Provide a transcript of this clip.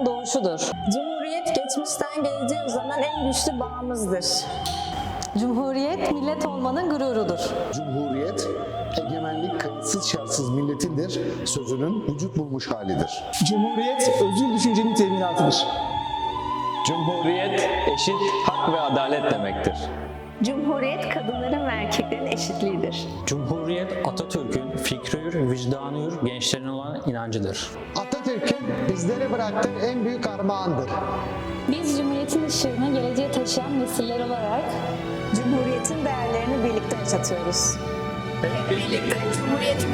geçmişten doğuşudur. Cumhuriyet geçmişten geleceğe uzanan en güçlü bağımızdır. Cumhuriyet millet olmanın gururudur. Cumhuriyet, egemenlik kayıtsız şartsız milletindir sözünün vücut bulmuş halidir. Cumhuriyet özgür düşüncenin teminatıdır. Cumhuriyet eşit hak ve adalet demektir. Cumhuriyet kadınların ve erkeklerin eşitliğidir. Cumhuriyet Atatürk'ün fikri, vicdanı, gençlerin olan inancıdır. Bizlere bıraktığı en büyük armağandır. Biz Cumhuriyet'in ışığını geleceğe taşıyan nesiller olarak Cumhuriyetin değerlerini birlikte yaşatıyoruz. Birlikte 102. yılını kutluyoruz.